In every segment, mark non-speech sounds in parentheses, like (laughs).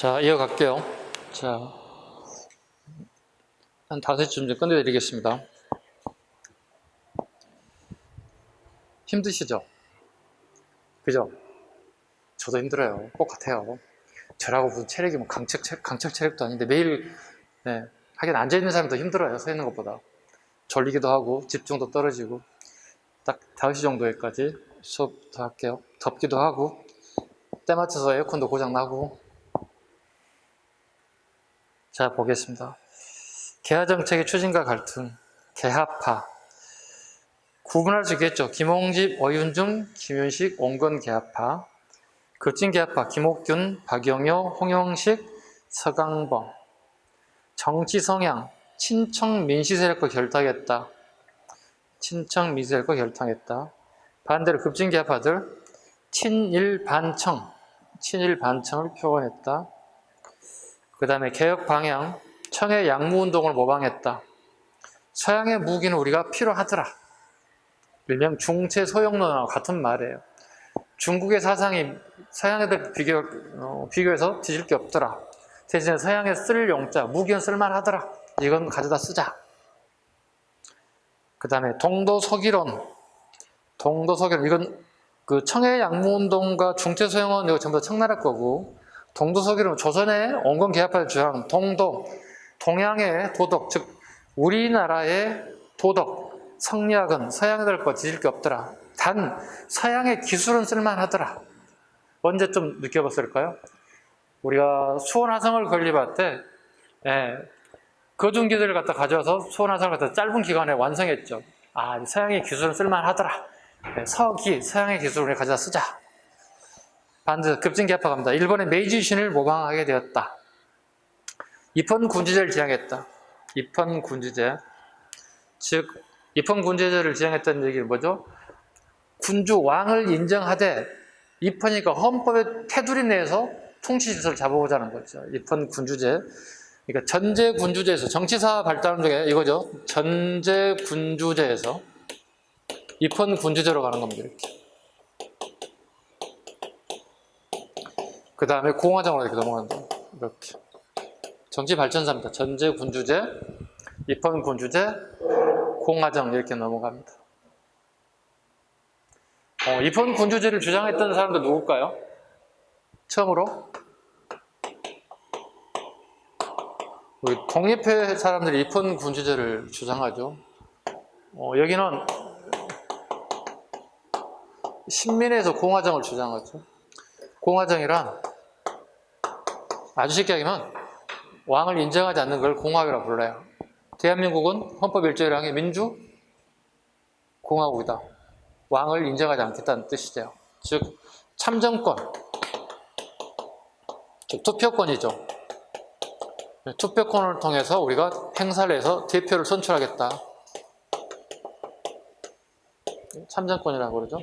자, 이어갈게요. 자, 한 다섯 시쯤 이제 끝내드리겠습니다. 힘드시죠? 그죠? 저도 힘들어요. 똑같아요. 저라고 무슨 체력이 뭐 강철, 체- 강철 체력도 아닌데 매일, 네, 하긴 앉아있는 사람이 더 힘들어요. 서 있는 것보다. 졸리기도 하고, 집중도 떨어지고. 딱 5시 정도에까지 수업도 할게요. 덥기도 하고, 때 맞춰서 에어컨도 고장나고. 자, 보겠습니다. 개화 정책의 추진과 갈등, 개화파. 구분할 수 있겠죠. 김홍집, 어윤중, 김윤식, 온건 개화파. 급진 개화파, 김옥균, 박영효, 홍영식, 서강범. 정치 성향, 친청 민시 세력과 결탁했다. 친청 민시 세력과 결탁했다. 반대로 급진 개화파들, 친일 반청, 친일 반청을 표현했다. 그 다음에 개혁 방향, 청의 양무 운동을 모방했다. 서양의 무기는 우리가 필요하더라. 일명 중체 소용론하고 같은 말이에요. 중국의 사상이 서양애들 비교, 어, 비교해서 뒤질 게 없더라. 대신에 서양에 쓸 용자, 무기는 쓸만하더라. 이건 가져다 쓰자. 그 다음에 동도 서기론. 동도 서기론. 이건 그 청해 양무운동과 중체 소용은 이거 전부 다 청나라 거고, 동도 서기론 조선의 온건 개합할 주장, 동도, 동양의 도덕, 즉, 우리나라의 도덕, 성리학은 서양애들 거 뒤질 게 없더라. 단, 서양의 기술은 쓸만하더라. 언제 좀 느껴봤을까요? 우리가 수원화성을 건립할 때, 예, 거중기들을 갖다 가져와서 수원화성을 갖다 짧은 기간에 완성했죠. 아, 서양의 기술은 쓸만하더라. 예, 서기, 서양의 기술을 가져다 쓰자. 반드 급진개합화 갑니다. 일본의 메이지 신을 모방하게 되었다. 입헌 군주제를 지향했다. 입헌 군주제. 즉, 입헌 군주제를 지향했다는 얘기는 뭐죠? 군주 왕을 인정하되 입헌이니까 헌법의 테두리 내에서 통치 질서를 잡아보자는 거죠. 입헌 군주제. 그러니까 전제 군주제에서 정치사 발달 중에 이거죠. 전제 군주제에서 입헌 군주제로 가는 겁니다. 이렇게. 그 다음에 공화정으로 이렇게 넘어간다. 이렇게. 정치 발전사입니다. 전제 군주제, 입헌 군주제, 공화정 이렇게 넘어갑니다. 어, 입헌 군주제를 주장했던 사람도 누굴까요? 처음으로 우리 독립회 사람들이 입헌 군주제를 주장하죠. 어, 여기는 신민에서 공화정을 주장하죠. 공화정이란 아주 쉽게 하면 왕을 인정하지 않는 걸 공화국이라고 불러요. 대한민국은 헌법 1조에 항의 민주 공화국이다. 왕을 인정하지 않겠다는 뜻이죠. 즉 참정권, 즉 투표권이죠. 투표권을 통해서 우리가 행사를 해서 대표를 선출하겠다. 참정권이라고 그러죠.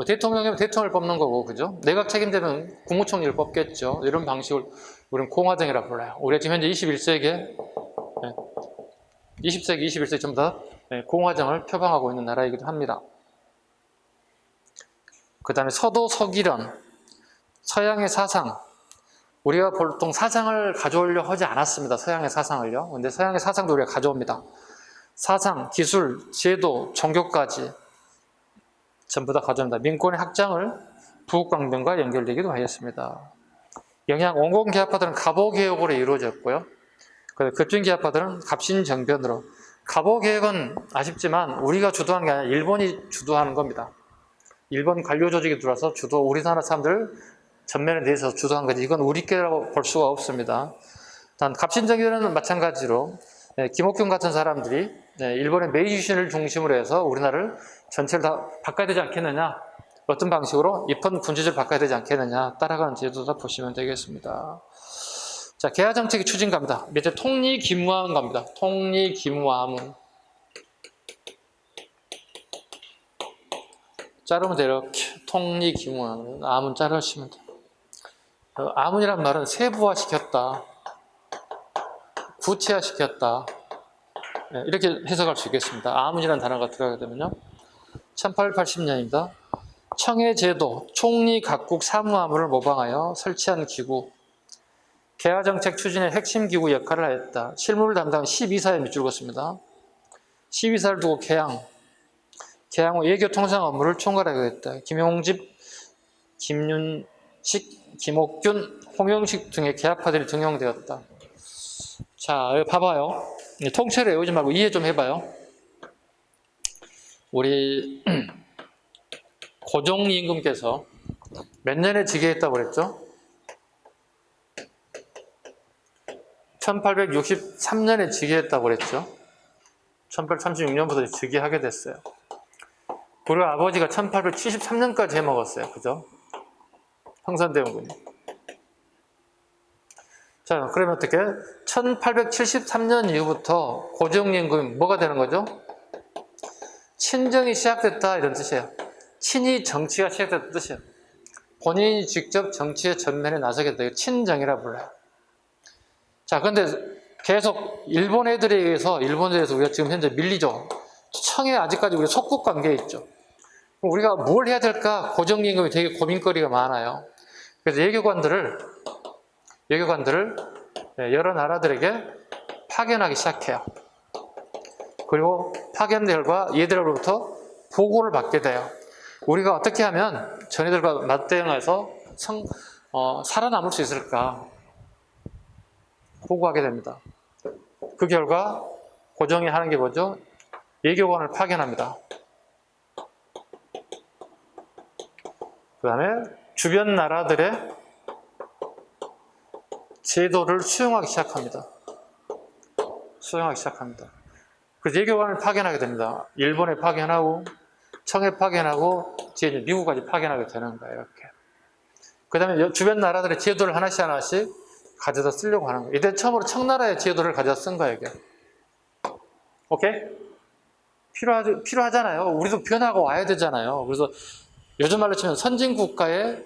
뭐 대통령이면 대통령을 뽑는 거고, 그죠? 내각 책임되면 국무총리를 뽑겠죠. 이런 방식을 우리는 공화정이라고 불러요. 우리가 지금 현재 21세기에, 20세기, 21세기 전부 다 네, 공화정을 표방하고 있는 나라이기도 합니다. 그 다음에 서도 서기론, 서양의 사상. 우리가 보통 사상을 가져오려 하지 않았습니다. 서양의 사상을요. 근데 서양의 사상도 우리가 가져옵니다. 사상, 기술, 제도, 종교까지 전부 다 가져옵니다. 민권의 확장을 부국강변과 연결되기도 하였습니다. 영양 원공 개합파들은 갑오 개혁으로 이루어졌고요. 그 급진 개합파들은 갑신 정변으로. 갑오 개혁은 아쉽지만 우리가 주도한 게 아니라 일본이 주도하는 겁니다. 일본 관료 조직이 들어와서 주도 우리나라 사람들 전면에 대해서 주도한 거지 이건 우리 께라고 볼 수가 없습니다. 단 갑신정변은 마찬가지로 네, 김옥균 같은 사람들이 네, 일본의 메이지신을 중심으로 해서 우리나라를 전체를 다 바꿔야 되지 않겠느냐 어떤 방식으로 입헌 군주제를 바꿔야 되지 않겠느냐 따라가는 제도다 보시면 되겠습니다. 자, 개화 정책의 추진 갑니다. 밑에 통리 기무화문 갑니다. 통리 기무화문. 자르면. 이렇게 통리 기무화문. 아문 자르시면 돼요. 어, 아문이란 말은 세부화 시켰다. 구체화 시켰다. 네, 이렇게 해석할 수 있겠습니다. 아문이라는 단어가 들어가게 되면요. 1880년입니다. 청해제도, 총리 각국 사무화문을 모방하여 설치한 기구. 개화정책 추진의 핵심 기구 역할을 하였다. 실무를 담당 12사에 밑줄 긋습니다. 12사를 두고 개항, 개항 후 예교통상 업무를 총괄하게 됐다. 김용집, 김윤식, 김옥균, 홍영식 등의 계약파들이 등용되었다. 자, 여기 봐봐요. 통째로 외우지 말고 이해 좀 해봐요. 우리 고종 임금께서 몇 년에 즉위했다고 그랬죠? 1863년에 즉위했다고 그랬죠? 1836년부터 즉위하게 됐어요. 우리 아버지가 1873년까지 해먹었어요. 그죠? 황산대원군이. 자, 그러면 어떻게? 1873년 이후부터 고종임금이 뭐가 되는 거죠? 친정이 시작됐다 이런 뜻이에요. 친이 정치가 시작됐다는 뜻이에요. 본인이 직접 정치의 전면에 나서게 돼요. 친정이라 불러요. 자, 근데 계속 일본 애들에 의해서 일본에서 우리가 지금 현재 밀리죠. 청에 아직까지 우리 속국 관계에 있죠. 우리가 뭘 해야 될까? 고정임금이 되게 고민거리가 많아요. 그래서 예교관들을 예교관들을 네, 여러 나라들에게 파견하기 시작해요. 그리고 파견 결과 얘들로부터 보고를 받게 돼요. 우리가 어떻게 하면 전애들과 맞대응해서 성, 어, 살아남을 수 있을까? 보고하게 됩니다. 그 결과 고정이 하는 게 뭐죠? 예교관을 파견합니다. 그 다음에 주변 나라들의 제도를 수용하기 시작합니다. 수용하기 시작합니다. 그래서 예교관을 파견하게 됩니다. 일본에 파견하고, 청에 파견하고, 이제 미국까지 파견하게 되는 거예요, 이렇게. 그 다음에 주변 나라들의 제도를 하나씩 하나씩 가져다 쓰려고 하는 거예요. 이때 처음으로 청나라의 제도를 가져다 쓴 거예요, 이게. 오케이? 필요하, 필요하잖아요. 우리도 변화가 와야 되잖아요. 그래서 요즘 말로 치면 선진 국가의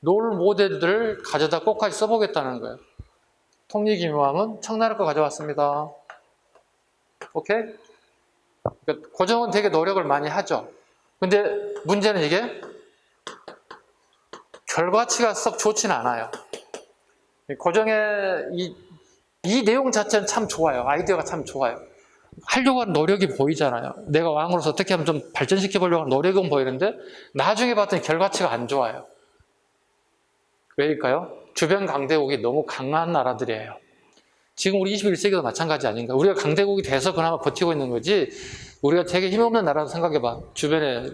롤 모델들을 가져다 꼭까지 써보겠다는 거예요. 통일기묘함은 청나라 거 가져왔습니다. 오케이? 그러니까 고정은 되게 노력을 많이 하죠. 근데 문제는 이게 결과치가 썩 좋지는 않아요. 고정의 이, 이 내용 자체는 참 좋아요. 아이디어가 참 좋아요. 하려고 하는 노력이 보이잖아요. 내가 왕으로서 어떻게 하면 좀 발전시켜 보려고 하는 노력은 보이는데 나중에 봤더니 결과치가 안 좋아요. 왜일까요? 주변 강대국이 너무 강한 나라들이에요. 지금 우리 21세기도 마찬가지 아닌가? 우리가 강대국이 돼서 그나마 버티고 있는 거지, 우리가 되게 힘없는 나라도 생각해봐. 주변에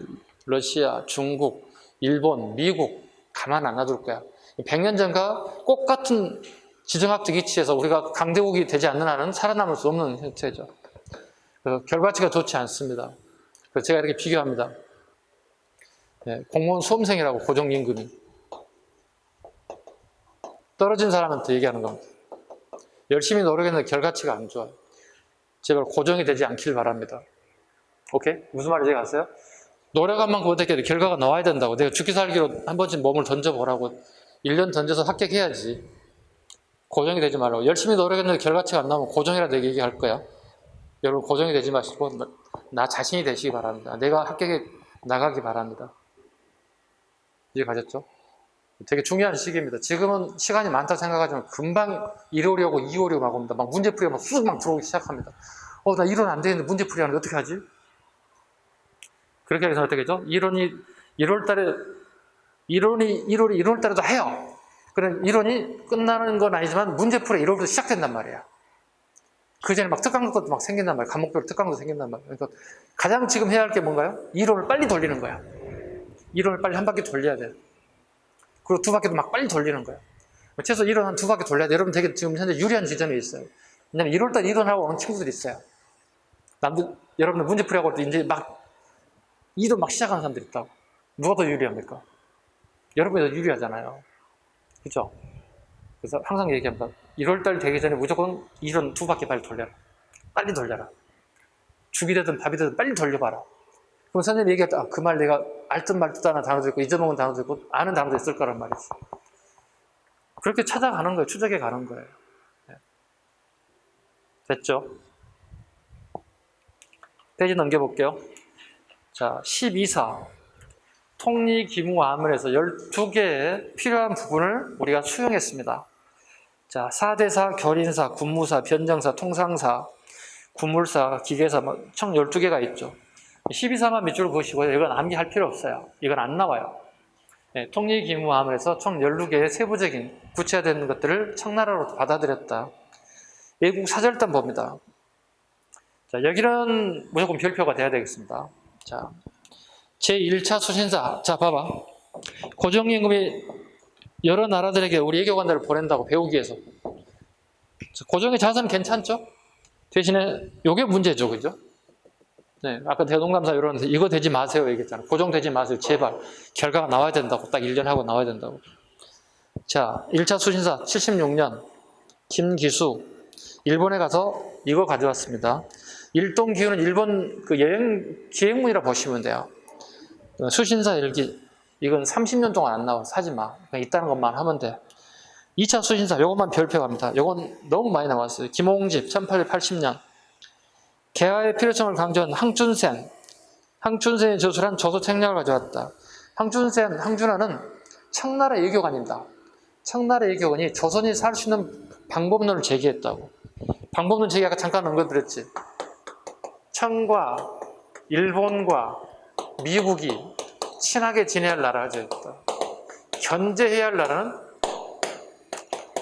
러시아, 중국, 일본, 미국, 가만 안 놔둘 거야. 100년 전과 꼭 같은 지정학적 이치에서 우리가 강대국이 되지 않는 한은 살아남을 수 없는 형태죠. 그래서 결과치가 좋지 않습니다. 그래서 제가 이렇게 비교합니다. 네, 공무원 수험생이라고 고정임금이. 떨어진 사람한테 얘기하는 겁니다. 열심히 노력했는데 결과치가 안 좋아요. 제발 고정이 되지 않길 바랍니다. 오케이? 무슨 말인지 아세요? 노력한 만큼 어떻게 해 결과가 나와야 된다고. 내가 죽기 살기로 한 번쯤 몸을 던져보라고. 1년 던져서 합격해야지. 고정이 되지 말라고. 열심히 노력했는데 결과치가 안 나오면 고정이라도 얘기할 거야. 여러분 고정이 되지 마시고 나, 나 자신이 되시기 바랍니다. 내가 합격에 나가기 바랍니다. 이해 가셨죠? 되게 중요한 시기입니다. 지금은 시간이 많다 생각하지만 금방 1월이 오고 2월이 막 옵니다. 막 문제풀이가 막 쑥 막 들어오기 시작합니다. 어, 나 1원 안 되는데 문제풀이 하는데 어떻게 하지? 그렇게 해서 어떻게 죠 1원이 1월 달에 1원이 1월이 1월 달에도 해요. 그럼 1원이 끝나는 건 아니지만 문제풀이 1월부터 시작된단 말이야. 그 전에 막 특강도 막 생긴단 말이야. 과목별 특강도 생긴단 말이야. 그러니까 가장 지금 해야 할 게 뭔가요? 1원을 빨리 돌리는 거야. 1원을 빨리 한 바퀴 돌려야 돼. 그리고 두 바퀴도 막 빨리 돌리는 거예요. 최소 1원 한 두 바퀴 돌려야 돼. 여러분 되게 지금 현재 유리한 지점에 있어요. 왜냐면 1월달 1원하고 오는 친구들이 있어요. 남들, 여러분들 문제 풀이하고 올 때 이제 막 2도 막 시작하는 사람들이 있다고. 누가 더 유리합니까? 여러분이 더 유리하잖아요. 그죠? 그래서 항상 얘기합니다. 1월달 되기 전에 무조건 1원 두 바퀴 빨리 돌려라. 빨리 돌려라. 죽이 되든 밥이 되든 빨리 돌려봐라. 그럼 선생님 얘기할 때, 아, 그 말 내가 알듯 말듯 하는 단어도 있고, 잊어먹은 단어도 있고, 아는 단어도 있을 거란 말이지. 그렇게 찾아가는 거예요. 추적해 가는 거예요. 네. 됐죠? 페이지 넘겨볼게요. 자, 12사. 통리 기무화문에서 12개의 필요한 부분을 우리가 수용했습니다. 자, 사대사, 결인사, 군무사, 변정사, 통상사, 군물사, 기계사 뭐총 12개가 있죠. 12사만 밑줄을 그으시고요. 이건 암기할 필요 없어요. 이건 안 나와요. 네, 통일 기무함에서 총 12개의 세부적인 구체화된 것들을 청나라로 받아들였다. 외국 사절단 봅니다. 자, 여기는 무조건 별표가 돼야 되겠습니다. 자, 제1차 수신사. 자, 봐봐. 고정임금이 여러 나라들에게 우리 외교관들을 보낸다고 배우기 위해서. 자, 고정의 자세는 괜찮죠? 대신에 요게 문제죠. 그죠? 네, 아까 대동감사 이런 데서 이거 되지 마세요 얘기했잖아요. 고정되지 마세요. 제발. 결과가 나와야 된다고. 딱 1년 하고 나와야 된다고. 자, 1차 수신사 76년 김기수 일본에 가서 이거 가져왔습니다. 일동 기후는 일본 그 여행 기행문이라 보시면 돼요. 어, 수신사 일기 이건 30년 동안 안 나와 사지 마. 그냥 있다는 것만 하면 돼. 2차 수신사 요것만 별표 갑니다. 요건 너무 많이 나왔어요. 김홍집 1880년 개화의 필요성을 강조한 항춘센 항춘센이 저술한 저서 책략을 가져왔다. 항춘센 항준하는 청나라 외교관입니다. 청나라 외교관이 조선이 살 수 있는 방법론을 제기했다고. 방법론 제기 아까 잠깐 언급드렸지. 청과 일본과 미국이 친하게 지내야 할 나라가 다 견제해야 할 나라는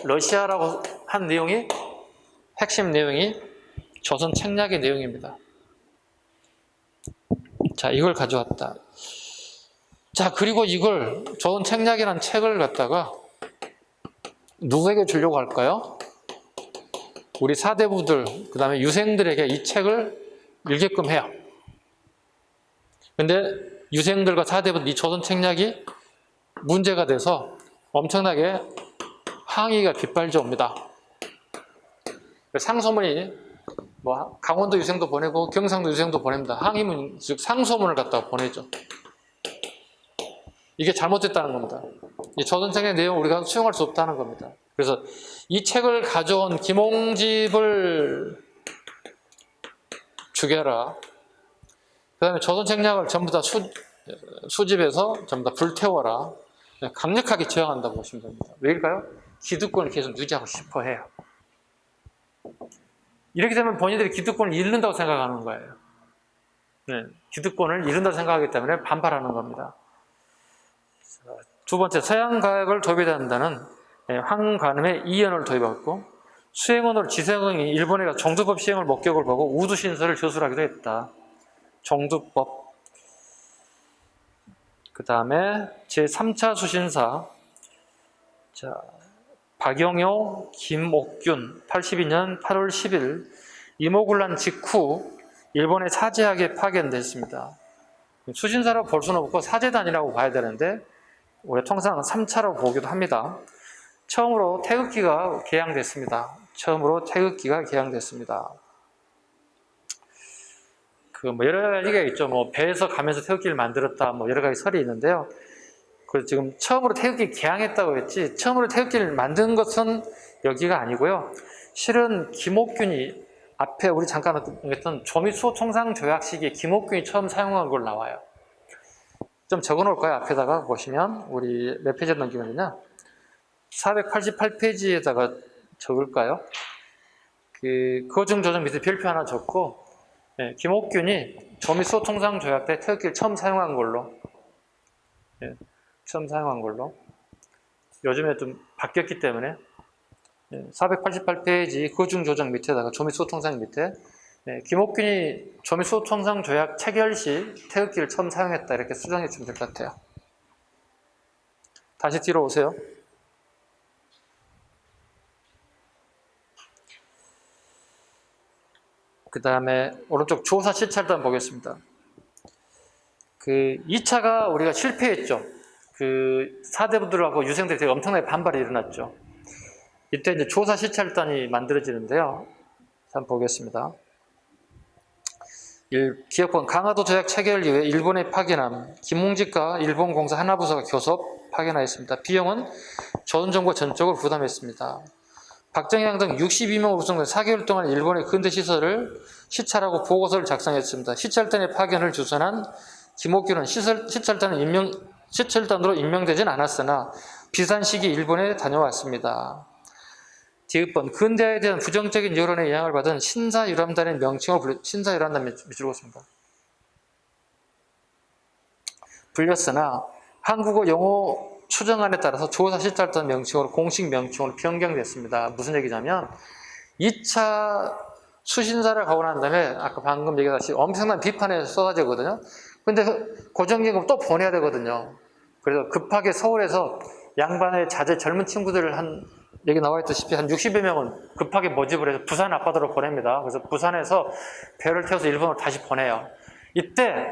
러시아라고 한 내용이 핵심 내용이 조선 책략의 내용입니다. 자, 이걸 가져왔다. 자, 그리고 이걸 조선 책략이라는 책을 갖다가 누구에게 주려고 할까요? 우리 사대부들, 그 다음에 유생들에게 이 책을 읽게끔 해요. 근데 유생들과 사대부들 이 조선 책략이 문제가 돼서 엄청나게 항의가 빗발져 옵니다. 상소문이 뭐 강원도 유생도 보내고 경상도 유생도 보냅니다. 항의문 즉 상소문을 갖다가 보내죠. 이게 잘못됐다는 겁니다. 이 책의 내용 을 우리가 수용할 수 없다는 겁니다. 그래서 이 책을 가져온 김홍집을 죽여라. 그 다음에 조선 책략을 전부 다 수, 수집해서 전부 다 불태워라. 강력하게 저항한다고 보시면 됩니다. 왜일까요? 기득권을 계속 유지하고 싶어 해요. 이렇게 되면 본인들이 기득권을 잃는다고 생각하는 거예요. 네, 기득권을 잃는다고 생각하기 때문에 반발하는 겁니다. 두 번째, 서양 가역을 도입한다는 네, 황관음의 이연을 도입했고 수행원으로 지성이 일본에 가 정두법 시행을 목격을 보고 우두신설을 저술하기도 했다. 정두법. 그 다음에 제3차 수신사. 자, 박영효, 김옥균, 82년 8월 10일 이모군란 직후 일본에 사제하게 파견됐습니다. 수신사라고 볼 수는 없고 사제단이라고 봐야 되는데 우리 통상 3차로 보기도 합니다. 처음으로 태극기가 개양됐습니다. 처음으로 태극기가 개양됐습니다. 그 뭐 여러 가지가 있죠. 뭐 배에서 가면서 태극기를 만들었다. 뭐 여러 가지 설이 있는데요. 그 지금 처음으로 태극기 개항했다고 했지 처음으로 태극기를 만든 것은 여기가 아니고요. 실은 김옥균이 앞에 우리 잠깐 했던 조미수 통상 조약 시기에 김옥균이 처음 사용한 걸 나와요. 좀 적어 놓을까요? 앞에다가 보시면 우리 몇 페이지 넘기면요. 488페이지에다가 적을까요? 그 거중 조정 밑에 별표 하나 적고 네, 김옥균이 조미수 통상 조약 때 태극기를 처음 사용한 걸로 네, 처음 사용한 걸로 요즘에 좀 바뀌었기 때문에 488페이지 거중 조정 밑에다가 조미수 통상 밑에 네, 김옥균이 조미수 통상 조약 체결 시 태극기를 처음 사용했다 이렇게 수정해 주면 될 것 같아요. 다시 뒤로 오세요. 그 다음에 오른쪽 조사 시찰단 보겠습니다. 그 2차가 우리가 실패했죠. 그 사대부들하고 유생들이 되게 엄청나게 반발이 일어났죠. 이때 이제 조사 시찰단이 만들어지는데요. 한번 보겠습니다. 일, 기업권 강화도 조약 체결 이후에 일본에 파견함 김홍직과 일본 공사 하나부서가 교섭 파견하였습니다. 비용은 조선정부 전적으로 부담했습니다. 박정희양 등 62명으로 구성된 4개월 동안 일본의 근대 시설을 시찰하고 보고서를 작성했습니다. 시찰단의 파견을 주선한 김옥규는 시설, 시찰단은 임명, 시찰단으로 임명되진 않았으나 비슷한 시기 일본에 다녀왔습니다. 디귿번 근대화에 대한 부정적인 여론의 영향을 받은 신사유람단의 명칭을 불려 신사유람단 밑줄고 있습니다. 불렸으나 한국어 영어 추정안에 따라서 조사 실찰단 명칭으로 공식 명칭으로 변경됐습니다. 무슨 얘기냐면 2차 수신사를 가고 난 다음에 아까 방금 얘기했듯이 엄청난 비판에 쏟아지거든요. 근데 고정기금 또 보내야 되거든요. 그래서 급하게 서울에서 양반의 자제 젊은 친구들을 한 여기 나와 있다시피 한 60여 명은 급하게 모집을 해서 부산 앞바다로 보냅니다. 그래서 부산에서 배를 태워서 일본으로 다시 보내요. 이때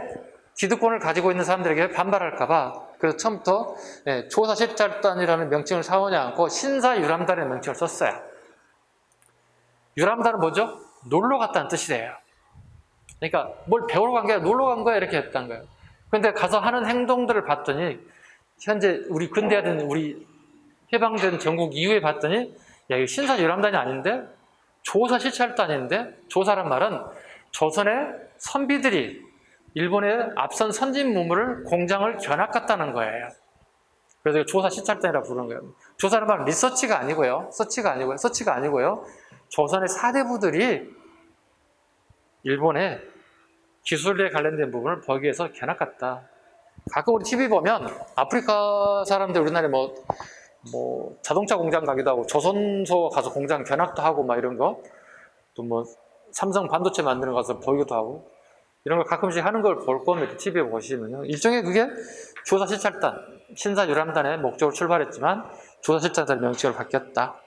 기득권을 가지고 있는 사람들에게 반발할까봐 그래서 처음부터 예, 조사 실찰단이라는 명칭을 사오지 않고 신사 유람단의 명칭을 썼어요. 유람단은 뭐죠? 놀러 갔다는 뜻이래요. 그러니까 뭘 배우러 간 게 아니라 놀러 간 거야 이렇게 했다는 거예요. 근데 가서 하는 행동들을 봤더니 현재 우리 근대화된 우리 해방된 전국 이후에 봤더니 야 이거 신사 유람단이 아닌데 조사 실찰단인데 조사란 말은 조선의 선비들이 일본의 앞선 선진 문물을 공장을 견학갔다는 거예요. 그래서 조사 실찰단이라고 부르는 거예요. 조사란 말은 리서치가 아니고요. 서치가 아니고요. 서치가 아니고요. 조선의 사대부들이 일본의 기술에 관련된 부분을 위해서 견학갔다. 가끔 우리 TV 보면 아프리카 사람들 우리나라에 뭐, 뭐 자동차 공장 가기도 하고 조선소 가서 공장 견학도 하고 막 이런 거 또 뭐 삼성 반도체 만드는 거 가서 보이기도 하고 이런 걸 가끔씩 하는 걸 볼 겁니다. TV에 보시면요. 일종의 그게 조사 실찰단, 신사 유람단의 목적으로 출발했지만 조사 실찰단 명칭으로 바뀌었다.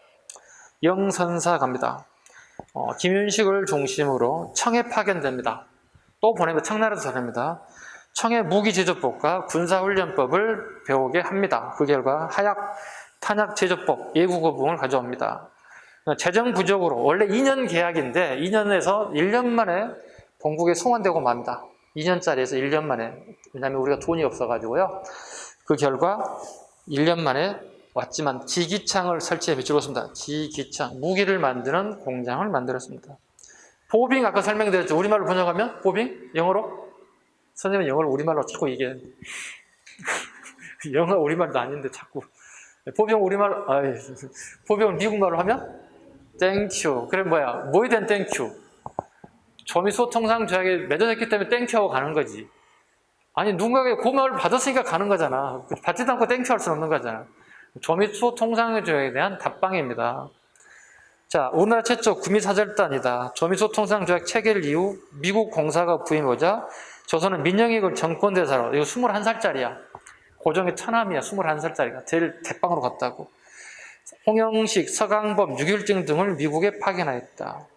영선사 갑니다. 어, 김윤식을 중심으로 청에 파견됩니다. 또 보내면 청나라도 보냅니다. 청의 무기 제조법과 군사훈련법을 배우게 합니다. 그 결과 하약, 탄약 제조법, 예국어 부분을 가져옵니다. 재정 부족으로 원래 2년 계약인데 2년에서 1년 만에 본국에 송환되고 맙니다. 2년짜리에서 1년 만에 왜냐하면 우리가 돈이 없어가지고요. 그 결과 1년 만에 왔지만 지기창을 설치해 비추었습니다. 지기창 무기를 만드는 공장을 만들었습니다. 보빙 아까 설명드렸죠. 우리말로 번역하면 보빙 영어로 선생님 영어를 우리말로 자꾸 얘기해. (laughs) 영어 우리말도 아닌데 자꾸 보병 우리말 아 보병 미국말로 하면 땡큐. 그래 뭐야? 뭐에 대한 땡큐? 조미소 통상 조약에 맺어졌기 때문에 땡큐 하고 가는 거지. 아니 누군가에게 고마움을 받았으니까 가는 거잖아. 받지도 않고 땡큐 할 수는 없는 거잖아. 조미소 통상 조약에 대한 답방입니다. 자, 우리나라 최초 구미사절단이다. 조미소 통상 조약 체결 이후 미국 공사가 부임하자 조선은 민영익을 정권대사로 이거 21살짜리야. 고종의 처남이야. 21살짜리가 제일 대빵으로 갔다고. 홍영식, 서강범, 유길증 등을 미국에 파견하였다.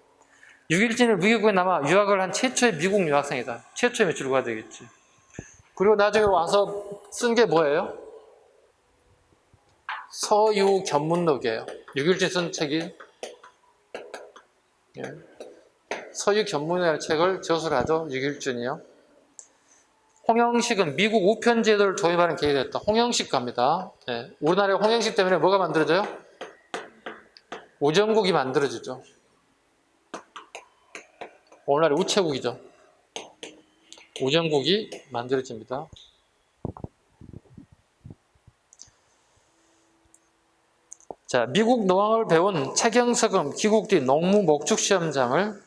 유길증을 미국에 남아 유학을 한 최초의 미국 유학생이다. 최초의 매출가 되겠지. 그리고 나중에 와서 쓴 게 뭐예요? 서유 견문록이에요. 유길증 쓴 책이 예. 서유 견문이라는 책을 저술을 하죠. 유길준이요. 홍영식은 미국 우편 제도를 도입하는 계획이 됐다. 홍영식 갑니다. 예. 우리나라에 홍영식 때문에 뭐가 만들어져요? 우정국이 만들어지죠. 오늘날의 우체국이죠. 우정국이 만들어집니다. 자, 미국 노항을 배운 최경석은 귀국 뒤 농무 목축 시험장을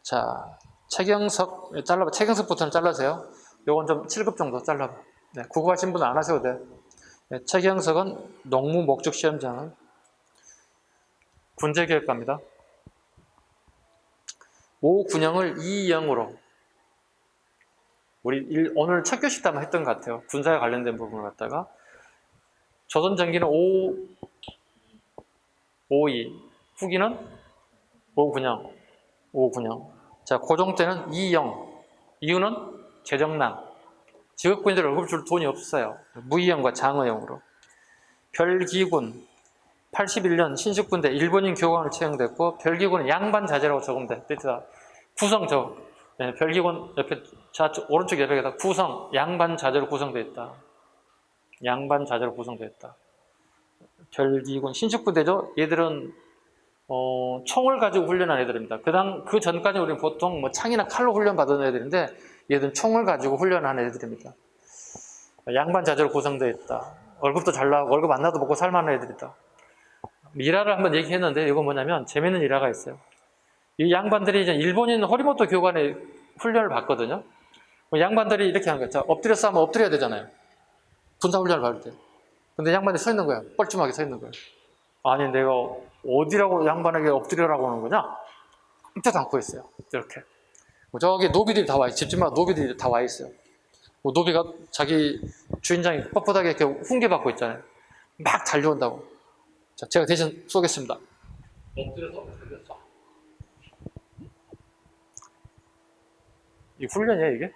자, 최경석 잘라봐. 최경석부터는 잘라세요. 요건 좀 7급 정도 잘라봐. 네, 국어하신 분은 안 하셔도 돼. 네, 최경석은 농무 목축 시험장을 군제교육과입니다. 오군형을 2영으로 우리 일, 오늘 첫 교시 때만 했던 것 같아요. 군사에 관련된 부분을 갖다가 조선 전기는 5 5이 후기는 5군형 5군형 자 고종 때는 2영 이유는 재정난 직업군인들 월급 줄 돈이 없어요. 무이영과 장어영으로 별기군 81년 신식군대 일본인 교관을 채용됐고 별기군은 양반 자제라고 적으면 돼. 뜻이다. 구성 저 네, 별기군 옆에 좌측 오른쪽 옆에다 구성 양반 자제로 구성되어 있다. 양반 자제로 구성되어 있다. 별기군 신식군대죠. 얘들은 어, 총을 가지고 훈련한 애들입니다. 그당 그 전까지 우리는 보통 뭐 창이나 칼로 훈련 받은 애들인데 얘들은 총을 가지고 훈련한 애들입니다. 양반 자제로 구성되어 있다. 월급도 잘 나오고 월급 안 나도 먹고 살만한 애들이다. 일화를 한번 얘기했는데 이거 뭐냐면 재밌는 일화가 있어요. 이 양반들이 이제 일본인 호리모토 교관의 훈련을 받거든요. 그 양반들이 이렇게 하는 거예요. 자, 엎드려 싸면 엎드려야 되잖아요. 군사 훈련을 받을 때. 근데 양반이 서 있는 거야. 뻘쭘하게 서 있는 거예요. 아니 내가 어디라고 양반에게 엎드리라고 하는 거냐? 깜짝 않고 있어요. 이렇게. 뭐 저기 노비들이 다 와 있어요. 집집마다 노비들이 다 와 있어요. 뭐 노비가 자기 주인장이 뻣뻣하게 이렇게 훈계받고 있잖아요. 막 달려온다고. 자, 제가 대신 쏘겠습니다. 엎드려서 엎드려서. 이 훈련이야 이게?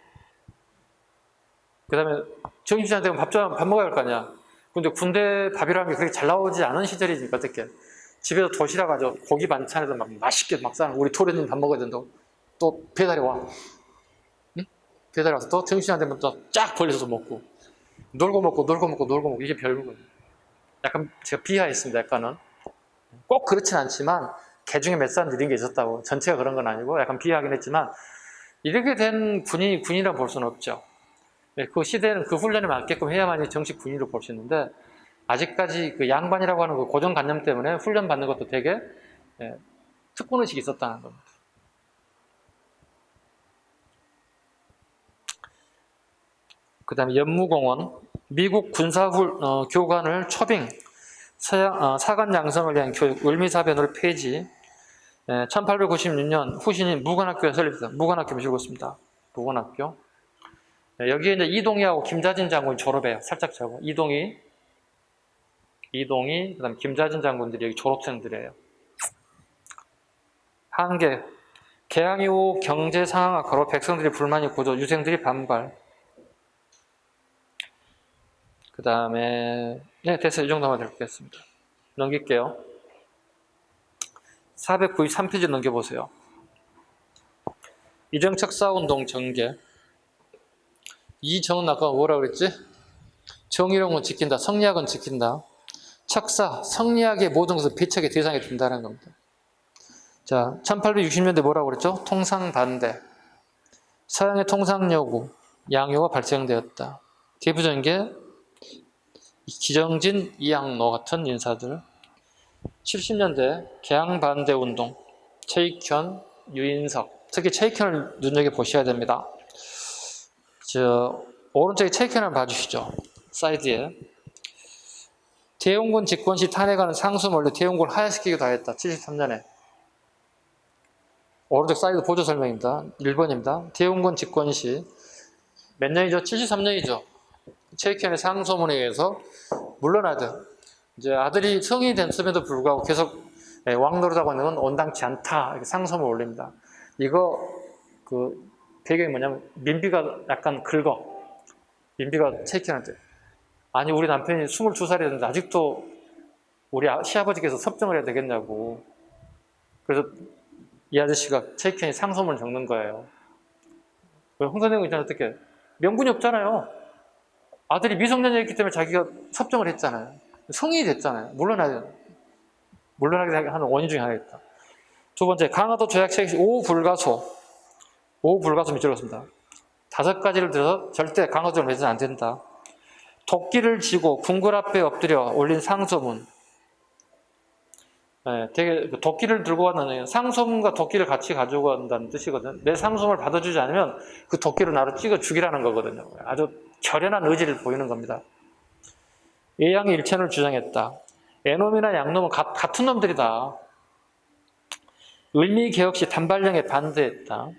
그 다음에 정신시간 되면 밥, 좀- 밥 먹어야 할 거 아니야. 근데 군대 밥이라는 게 그렇게 잘 나오지 않은 시절이니까 어떻게. 집에서 도시락 가져 고기 반찬에서 막 맛있게 막 싸는 우리 토련님 밥 먹어야 된다고. 또 배달이 와. 응? 배달이 와서 또 정신이 안 되면 또 쫙 벌려서 먹고. 놀고 먹고 놀고 먹고 놀고 먹고. 이게 별거예요. 약간 제가 비하했습니다 약간은. 꼭 그렇진 않지만 개중에 몇 사람 이런 게 있었다고. 전체가 그런 건 아니고 약간 비하하긴 했지만 이렇게 된 군인이 군이라 볼 수는 없죠 네, 그 시대는 그 훈련에 맞게끔 해야만이 정식 군인으로 볼 수 있는데 아직까지 그 양반이라고 하는 그 고정관념 때문에 훈련 받는 것도 되게 예, 특권 의식이 있었다는 겁니다. 그 다음에 연무공원 미국 군사훈 어, 교관을 초빙 서양, 어, 사관 양성을 위한 교육 을미사변으로 폐지 예, 1896년 후신인 무관학교에 설립됐다. 무관학교 보시고 있습니다. 무관학교 네, 여기에 이제 이동희하고 김자진 장군이 졸업해요. 살짝 적어. 이동희, 이동희, 그 다음 김자진 장군들이 여기 졸업생들이에요. 한계, 개항 이후 경제 상황 악화로 백성들이 불만이 고조, 유생들이 반발. 그 다음에 네 됐어요. 이 정도만 읽겠습니다. 넘길게요. 493페이지 넘겨보세요. 이정책 사운동 전개. 이 정은 아까 뭐라 그랬지? 정의로운 지킨다. 성리학은 지킨다. 척사, 성리학의 모든 것을 배척의 대상이 된다는 겁니다. 자, 1860년대 뭐라고 그랬죠? 통상 반대. 서양의 통상 요구, 양요가 발생되었다. 대표적인 게 기정진, 이양로 같은 인사들. 70년대 개항 반대 운동, 최익현, 유인석. 특히 최익현을 눈여겨보셔야 됩니다. 저 오른쪽에 체크를 봐주시죠. 사이드에 대용군 집권 시 탄핵하는 상수몰래 대용군을 하야시키기도 하였다. 73년에 오른쪽 사이드 보조 설명입니다. 1번입니다. 대용군 집권 시 몇 년이죠? 73년이죠. 체크현의 상소문에 의해서 물러나죠. 이제 아들이 성인이 됐음에도 불구하고 계속 예, 왕노릇하고 있는 건 온당치 않다. 이렇게 상소문을 올립니다. 이거 그 배경이 뭐냐면 민비가 약간 긁어. 민비가 체키한테 아니 우리 남편이 22살이었는데 아직도 우리 아- 시아버지께서 섭정을 해야 되겠냐고. 그래서 이 아저씨가 체키한이 상소문을 적는 거예요. 홍선영 있잖아 어떻게 명분이 없잖아요. 아들이 미성년자였기 때문에 자기가 섭정을 했잖아요. 성인이 됐잖아요. 물러나야 물러나게 하는 원인 중에 하나겠다. 두 번째 강화도 조약 체계 오 불가소 오 불가소 밑줄 긋습니다. 다섯 가지를 들어서 절대 강화도를 맺으면 안 된다. 도끼를 쥐고 궁궐 앞에 엎드려 올린 상소문. 네, 되게 그 도끼를 들고 왔는 상소문과 도끼를 같이 가지고 간다는 뜻이거든요. 내 상소문을 받아주지 않으면 그 도끼로 나를 찍어 죽이라는 거거든요. 아주 결연한 의지를 보이는 겁니다. 예양의 일천을 주장했다. 애놈이나 양놈은 가- 같은 놈들이다. 을미개혁 시 단발령에 반대했다.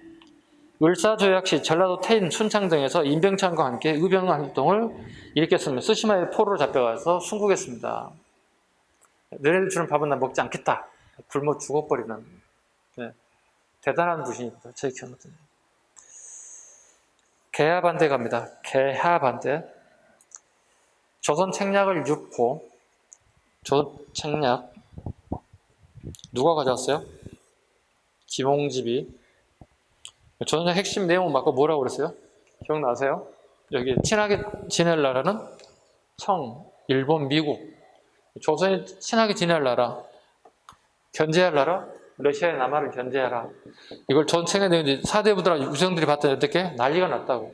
을사조약 시 전라도 태인, 순창 등에서 임병창과 함께 의병 활동을 일으켰으며 스시마의 포로로 잡혀가서 순국했습니다. 너네들 주는 밥은 난 먹지 않겠다. 굶어 죽어버리는 네. 대단한 부신입니다. 제 기억은. 개하 반대 갑니다. 개하 반대. 조선 책략을 유포. 조선 책략. 누가 가져왔어요? 김홍집이. 조선의 핵심 내용은 맞고 뭐라고 그랬어요? 기억나세요? 여기 친하게 지낼 나라는 청, 일본, 미국. 조선이 친하게 지낼 나라, 견제할 나라, 러시아의 남하를 견제하라. 이걸 전 책에 내는데 사대부들하고 유성들이 봤더니 어떻게 난리가 났다고.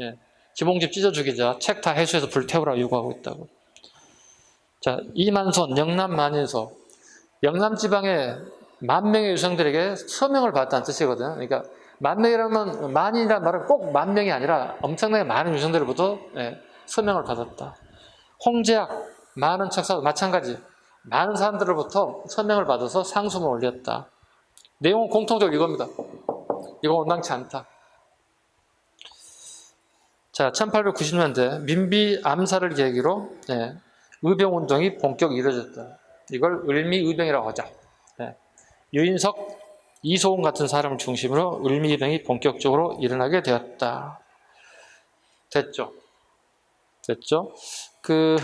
예. 기봉집 찢어 죽이자. 책 다 해수해서 불태우라 요구하고 있다고. 자, 이만손 영남 만인소. 영남 지방에 만 명의 유성들에게 서명을 받았다는 뜻이거든요. 그러니까 만 명이라면 만이라는 말은 꼭 만 명이 아니라 엄청나게 많은 유성들로부터 예, 서명을 받았다. 홍제학 많은 척사도 마찬가지. 많은 사람들로부터 서명을 받아서 상소문을 올렸다. 내용은 공통적으로 이겁니다. 이거 온당치 않다. 자, 1890년대 민비 암살을 계기로 예, 의병 운동이 본격 이루어졌다. 이걸 을미 의병이라고 하죠. 예, 유인석, 이소은 같은 사람을 중심으로 을미의병이 본격적으로 일어나게 되었다. 됐죠? 됐죠? 그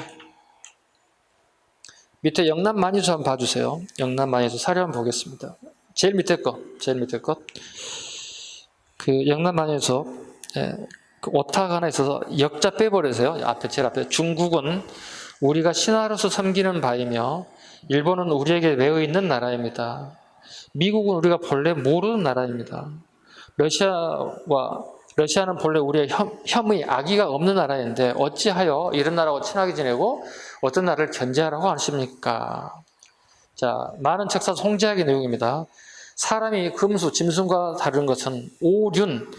밑에 영남 만이수 한번 봐주세요. 영남 만이수 사례 한번 보겠습니다. 제일 밑에 거, 제일 밑에 것. 그 영남 만이수 예, 그 오타가 하나 있어서 역자 빼버리세요. 앞에 제일 앞에 중국은 우리가 신하로서 섬기는 바이며 일본은 우리에게 매여 있는 나라입니다. 미국은 우리가 본래 모르는 나라입니다. 러시아와 러시아는 본래 우리의 혐, 혐의, 악의가 없는 나라인데 어찌하여 이런 나라하고 친하게 지내고 어떤 나라를 견제하라고 하십니까? 자, 많은 책사 송제학의 내용입니다. 사람이 금수, 짐승과 다른 것은 오륜,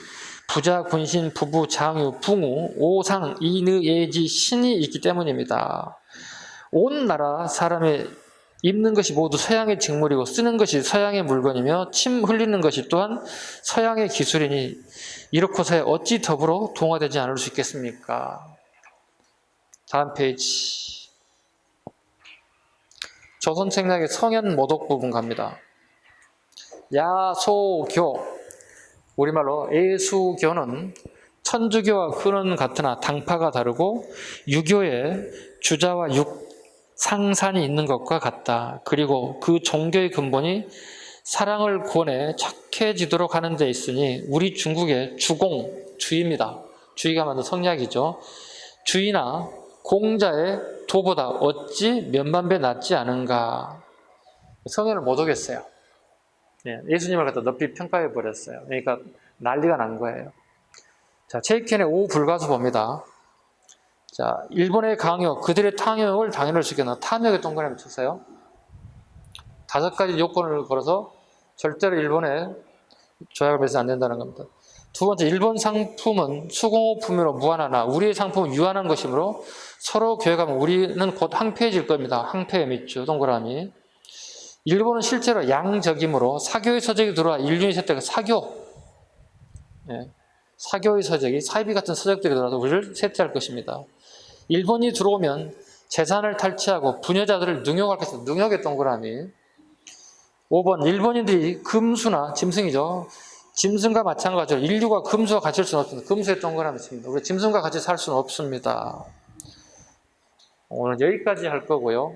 부자, 군신, 부부, 장유, 붕우, 오상, 이느, 예지, 신이 있기 때문입니다. 온 나라 사람의 입는 것이 모두 서양의 직물이고 쓰는 것이 서양의 물건이며 침 흘리는 것이 또한 서양의 기술이니 이렇고서야 어찌 더불어 동화되지 않을 수 있겠습니까? 다음 페이지. 조선책략의 성현 모독 부분 갑니다. 야소교 우리말로 애수교는 천주교와 근원 같으나 당파가 다르고 유교의 주자와 육 상산이 있는 것과 같다. 그리고 그 종교의 근본이 사랑을 구원해 착해지도록 하는 데 있으니 우리 중국의 주공, 주입니다. 주의가 만든 성략이죠. 주이나 공자의 도보다 어찌 몇만 배 낫지 않은가. 성현을 못 오겠어요. 예, 예수님을 갖다 높이 평가해 버렸어요. 그러니까 난리가 난 거예요. 자, 체이켄의 오후 불가수 봅니다. 자, 일본의 강요, 그들의 탕욕을 당연을 시켜놔. 탐욕에 동그라미 쳤어요. 다섯 가지 요건을 걸어서 절대로 일본에 조약을 맺으면 안 된다는 겁니다. 두 번째, 일본 상품은 수공업품으로 무한하나 우리의 상품은 유한한 것이므로 서로 교역하면 우리는 곧 항폐해질 겁니다. 항폐 밑줄 동그라미. 일본은 실제로 양적이므로 사교의 서적이 들어와 인류의 세대가 사교, 예, 사교의 서적이 사이비 같은 서적들이 들어와서 우리를 세태할 것입니다. 일본이 들어오면 재산을 탈취하고 부녀자들을 능욕할 것입니다. 능욕의 동그라미. 5번 일본인들이 금수나 짐승이죠. 짐승과 마찬가지로 인류가 금수와 살 수는 없습니다. 금수의 동그라미 칩니다. 우리 짐승과 같이 살 수는 없습니다. 오늘 여기까지 할 거고요.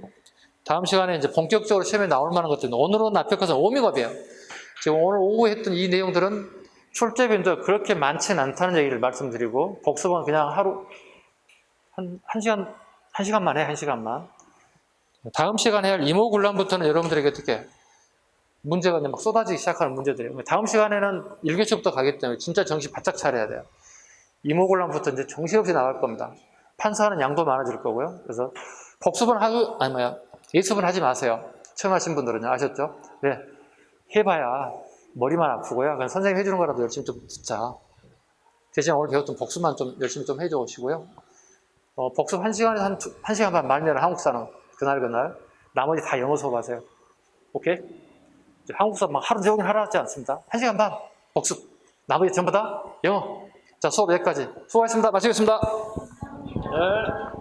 다음 시간에 이제 본격적으로 시험에 나올 만한 것들은 오늘은 앞에서 오미겁이에요. 지금 오늘 오후 했던 이 내용들은 출제 빈도 그렇게 많지는 않다는 얘기를 말씀드리고 복습은 그냥 하루 한, 한 시간 한 시간만 해, 한 시간만. 다음 시간에 할 이모군란부터는 여러분들에게 어떻게 문제가 막 쏟아지기 시작하는 문제들이에요. 다음 시간에는 1교시부터 가기 때문에 진짜 정신 바짝 차려야 돼요. 이모군란부터 이제 정신없이 나갈 겁니다. 판사하는 양도 많아질 거고요. 그래서 복습은 하고, 아니 뭐야, 예습은 하지 마세요. 처음 하신 분들은요. 아셨죠? 네. 해봐야 머리만 아프고요. 그냥 선생님 해주는 거라도 열심히 좀 듣자. 대신 오늘 배웠던 복습만 좀 열심히 좀 해줘 오시고요. 어, 복습 한 시간에서 한, 두- 한 시간 반 말면 한국사는 그날 그날. 나머지 다 영어 수업하세요. 오케이? 한국 수업 막 하루 종일 하라 하지 않습니다. 한 시간 반 복습. 나머지 전부 다 영어. 자, 수업 여기까지. 수고하셨습니다. 마치겠습니다. 네.